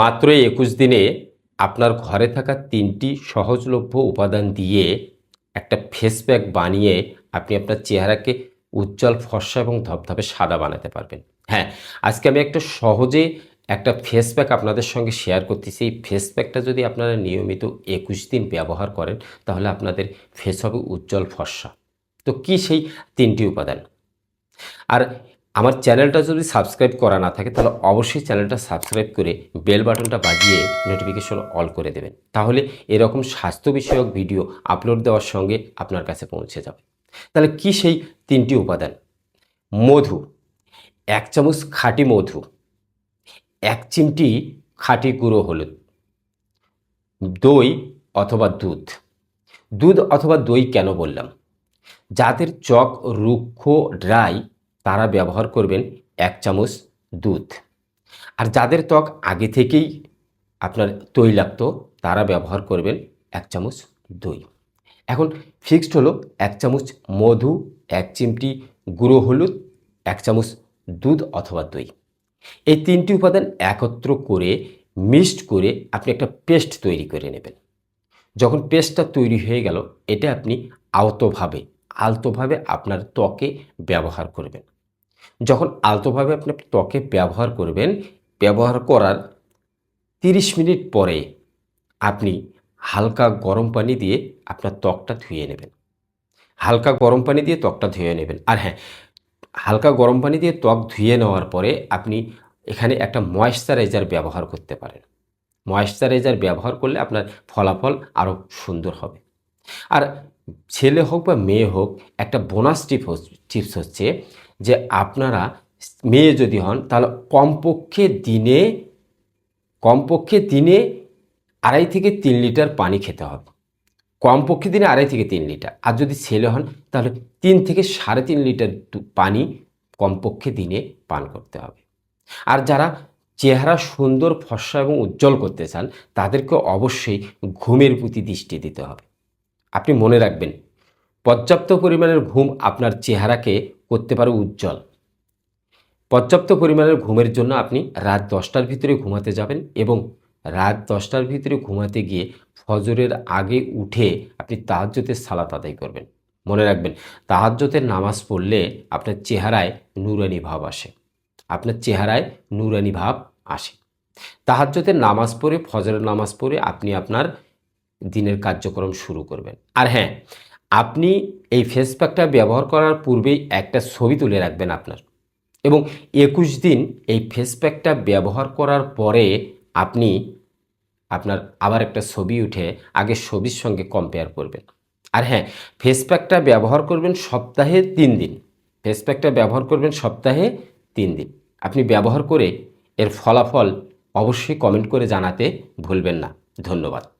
মাত্র একুশ দিনে আপনার ঘরে থাকা তিনটি সহজলভ্য উপাদান দিয়ে একটা ফেস প্যাক বানিয়ে আপনি আপনার চেহারাকে উজ্জ্বল, ফর্সা এবং ধপধপে সাদা বানাতে পারবেন। হ্যাঁ আজকে আমি একটা সহজে একটা ফেস প্যাক আপনাদের সঙ্গে শেয়ার করতেছি এই ফেস প্যাকটা যদি আপনারা নিয়মিত একুশ দিন ব্যবহার করেন, তাহলে আপনাদের ফেস হবে উজ্জ্বল, ফর্সা। তো কি সেই তিনটি উপাদান? আর আমার চ্যানেলটা যদি সাবস্ক্রাইব করা না থাকে, তাহলে অবশ্যই চ্যানেলটা সাবস্ক্রাইব করে বেল বাটনটা বাজিয়ে নোটিফিকেশন অল করে দেবেন। তাহলে এরকম স্বাস্থ্য বিষয়ক ভিডিও আপলোড দেওয়ার সঙ্গে আপনার কাছে পৌঁছে যাবে। তাহলে কি সেই তিনটি উপাদান? মধু, এক চামচ খাঁটি মধু, এক চিমটি খাঁটি গুঁড়ো হলুদ, দই অথবা দুধ। দুধ অথবা দই কেন বললাম? যাদের চক রুক্ষ ড্রাই তারা ব্যবহার করবেন এক চামচ দুধ। আর যাদের ত্বক আগে থেকেই আপনার তৈলাক্ত, তারা ব্যবহার করবেন এক চামচ দই। এখন ফিক্সড হলো এক চামচ মধু, এক চিমটি গুঁড়ো হলুদ, এক চামচ দুধ অথবা দই। এই তিনটি উপাদান একত্র করে, মিক্সড করে আপনি একটা পেস্ট তৈরি করে নেবেন। যখন পেস্টটা তৈরি হয়ে গেল, এটা আপনি আলতোভাবে আলতোভাবে আপনার ত্বকে ব্যবহার করবেন। যখন আলতোভাবে আপনি ত্বকে ব্যবহার করবেন, ব্যবহার করার 30 মিনিট পরে আপনি হালকা গরম পানি দিয়ে আপনার ত্বকটা ধুয়ে নেবেন। হালকা গরম পানি দিয়ে ত্বকটা ধুয়ে নেবেন। আর হ্যাঁ হালকা গরম পানি দিয়ে ত্বক ধুয়ে নেওয়ার পরে আপনি এখানে একটা ময়েশ্চারাইজার ব্যবহার করতে পারেন। ময়েশ্চারাইজার ব্যবহার করলে আপনার ফলাফল আরও সুন্দর হবে। আর ছেলে হোক বা মেয়ে হোক, একটা বোনাস টিপ টিপস হচ্ছে যে আপনারা মেয়ে যদি হন, তাহলে কমপক্ষে দিনে কমপক্ষে দিনে আড়াই থেকে তিন লিটার পানি খেতে হবে। কমপক্ষে দিনে আড়াই থেকে তিন লিটার। আর যদি ছেলে হন, তাহলে তিন থেকে সাড়ে তিন লিটার পানি কমপক্ষে দিনে পান করতে হবে। আর যারা চেহারা সুন্দর, ফর্সা এবং উজ্জ্বল করতে চান, তাদেরকে অবশ্যই ঘুমের প্রতি দৃষ্টি দিতে হবে। আপনি মনে রাখবেন, পর্যাপ্ত পরিমাণের ঘুম আপনার চেহারাকে করতে পারো উজ্জ্বল। পর্যাপ্ত পরিমাণের ঘুমের জন্য আপনি রাত দশটার ভিতরে ঘুমাতে যাবেন এবং রাত দশটার ভিতরে ঘুমাতে গিয়ে ফজরের আগে উঠে আপনি তাহাজ্জতের সালাত আদায় করবেন। মনে রাখবেন তাহাজ্জতের নামাজ পড়লে আপনার চেহারায় নুরানি ভাব আসে। আপনার চেহারায় নুরানি ভাব আসে। তাহাজ্জতের নামাজ পড়ে, ফজরের নামাজ পড়ে আপনি আপনার দিনের কার্যক্রম শুরু করবেন। আর হ্যাঁ আপনি এই ফেস প্যাকটা ব্যবহার করার পূর্বেই একটা ছবি তুলে রাখবেন আপনার। এবং একুশ দিন এই ফেস প্যাকটা ব্যবহার করার পরে আপনি আপনার আবার একটা ছবি উঠে আগে ছবির সঙ্গে কম্পেয়ার করবেন। আর হ্যাঁ ফেস প্যাকটা ব্যবহার করবেন সপ্তাহে তিন দিন। ফেস প্যাকটা ব্যবহার করবেন সপ্তাহে তিন দিন। আপনি ব্যবহার করে এর ফলাফল অবশ্যই কমেন্ট করে জানাতে ভুলবেন না। ধন্যবাদ।